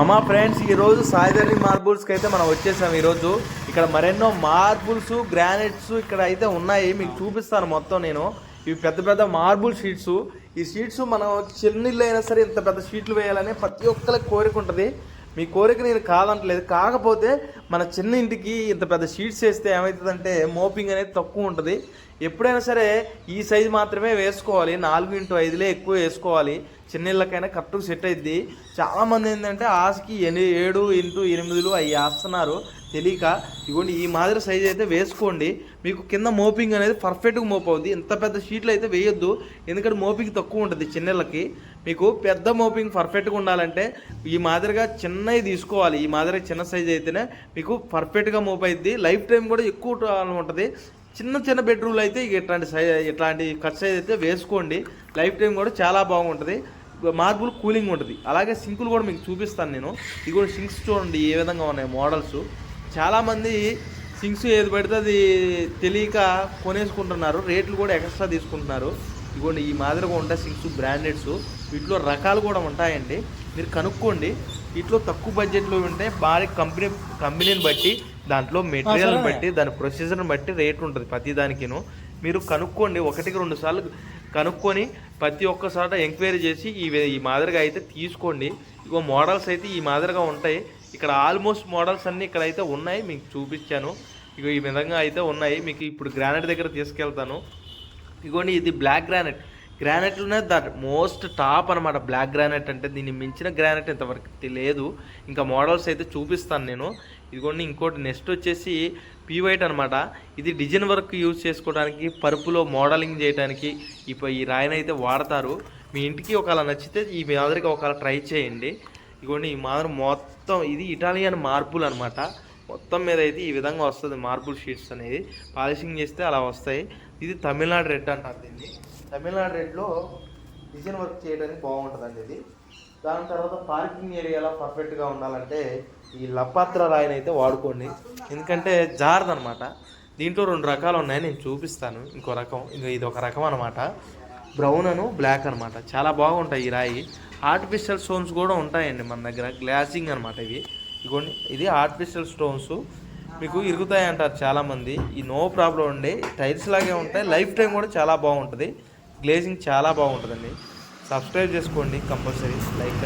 అమ్మా ఫ్రెండ్స్ ఈరోజు సాయిధరి మార్బుల్స్కి అయితే మనం వచ్చేసాం ఈరోజు. ఇక్కడ మరెన్నో మార్బుల్స్ గ్రానైట్స్ ఇక్కడ అయితే ఉన్నాయి. మీకు చూపిస్తాను మొత్తం నేను. ఇవి పెద్ద పెద్ద మార్బుల్ షీట్స్. ఈ షీట్స్ మనం చిన్నిళ్ళు అయినా సరే ఇంత పెద్ద షీట్లు వేయాలని ప్రతి ఒక్కరికి కోరిక ఉంటుంది. మీ కోరిక నేను కాదంటలేదు. కాకపోతే మన చిన్న ఇంటికి ఇంత పెద్ద షీట్స్ వేస్తే ఏమవుతుందంటే మోపింగ్ అనేది తక్కువ ఉంటుంది. ఎప్పుడైనా సరే ఈ సైజు మాత్రమే వేసుకోవాలి. నాలుగు ఇంటూ ఐదులే ఎక్కువ వేసుకోవాలి. చిన్న ఇళ్ళకైనా కరెక్ట్గా సెట్ అయింది చాలామంది ఏంటంటే ఆశకి ఎని ఏడు ఇంటూ ఎనిమిదిలు అవి వేస్తున్నారు తెలియక ఇగోండి ఈ మాదిరి సైజ్ అయితే వేసుకోండి. మీకు కింద మోపింగ్ అనేది పర్ఫెక్ట్గా మోప్ అవుద్ది. ఇంత పెద్ద షీట్లు అయితే వేయొద్దు. ఎందుకంటే మోపింగ్ తక్కువ ఉంటుంది చిన్నళ్ళకి. మీకు పెద్ద మోపింగ్ పర్ఫెక్ట్గా ఉండాలంటే ఈ మాదిరిగా చిన్నవి తీసుకోవాలి. ఈ మాదిరిగా చిన్న సైజ్ అయితేనే మీకు పర్ఫెక్ట్గా మోప్ అవుద్ది లైఫ్ టైం కూడా ఎక్కువ ఉంటుంది. చిన్న చిన్న బెడ్రూమ్లు అయితే ఇక ఇట్లాంటి సైజ్ ఇట్లాంటి కట్ సైజ్ అయితే వేసుకోండి. లైఫ్ టైం కూడా చాలా బాగుంటుంది. మార్బుల్ కూలింగ్ ఉంటుంది. అలాగే సింకులు కూడా మీకు చూపిస్తాను నేను. ఇది కూడా సింక్స్ చూడండి ఏ విధంగా ఉన్నాయి మోడల్స్ చాలామంది సింక్స్ ఏది పడితే అది తెలియక కొనేసుకుంటున్నారు. రేట్లు కూడా ఎక్స్ట్రా తీసుకుంటున్నారు. ఇదిగోండి ఈ మాదిరిగా ఉంటాయి సింక్స్ బ్రాండెడ్స్ వీటిలో రకాలు కూడా ఉంటాయండి. మీరు కనుక్కోండి. వీటిలో తక్కువ బడ్జెట్లో ఉంటే భారీ కంపెనీ కంపెనీని బట్టి దాంట్లో మెటీరియల్ బట్టి దాని ప్రొసీజర్ని బట్టి రేట్ ఉంటుంది ప్రతి దానికిను. మీరు కనుక్కోండి ఒకటికి రెండు సార్లు కనుక్కొని ప్రతి ఒక్కసారి ఎంక్వైరీ చేసి ఈ ఈ మాదిరిగా అయితే తీసుకోండి. ఇగో మోడల్స్ అయితే ఈ మాదిరిగా ఉంటాయి. ఇక్కడ ఆల్మోస్ట్ మోడల్స్ అన్నీ ఇక్కడ అయితే ఉన్నాయి మీకు చూపించాను. ఇగో ఈ విధంగా అయితే ఉన్నాయి. మీకు ఇప్పుడు గ్రానైట్ దగ్గర తీసుకెళ్తాను. ఇగోండి ఇది బ్లాక్ గ్రానైట్ గ్రానైట్లోనే ద మోస్ట్ టాప్ అనమాట బ్లాక్ గ్రానైట్ అంటే. దీన్ని మించిన గ్రానైట్ ఇంతవరకు లేదు ఇంకా మోడల్స్ అయితే చూపిస్తాను నేను. ఇదిగోండి ఇంకోటి నెక్స్ట్ వచ్చేసి పీ వైట్ అనమాట ఇది డిజైన్ వర్క్ యూజ్ చేసుకోవడానికి పరుపులో మోడలింగ్ చేయడానికి ఇప్పుడు ఈ రాయిని అయితే వాడతారు. మీ ఇంటికి ఒకవేళ నచ్చితే ఈ మాదిరిగా ఒకవేళ ట్రై చేయండి. ఇదిగోండి ఈ మాదిరి మొత్తం ఇది ఇటాలియన్ మార్బుల్ అనమాట మొత్తం మీద అయితే ఈ విధంగా వస్తుంది మార్బుల్ షీట్స్ అనేది. పాలిషింగ్ చేస్తే అలా వస్తాయి. ఇది తమిళనాడు రెడ్ అంటారు దీన్ని. తమిళనాడు రెడ్లో డిజైన్ వర్క్ చేయడానికి బాగుంటుందండి ఇది. దాని తర్వాత పార్కింగ్ ఏరియాలో పర్ఫెక్ట్గా ఉండాలంటే ఈ లపాత్ర రాయిని అయితే వాడుకోండి. ఎందుకంటే జారదనమాట దీంట్లో రెండు రకాలు ఉన్నాయి నేను చూపిస్తాను. ఇంకో రకం ఇంకా ఇది ఒక రకం అనమాట బ్రౌన్ అను బ్లాక్ అనమాట చాలా బాగుంటాయి ఈ రాయి. ఆర్టిఫిషియల్ స్టోన్స్ కూడా ఉంటాయండి మన దగ్గర. గ్లాసింగ్ అనమాట ఇవి. ఇగోండి ఇది ఆర్టిఫిషియల్ స్టోన్స్ మీకు ఇరుగుతాయి అంటారు చాలామంది. ఈ నో ప్రాబ్లం ఉండే. టైల్స్ లాగే ఉంటాయి. లైఫ్ టైం కూడా చాలా బాగుంటుంది. గ్లేజింగ్ చాలా బాగుంటుందండి. సబ్స్క్రైబ్ చేసుకోండి కంపల్సరీ లైక్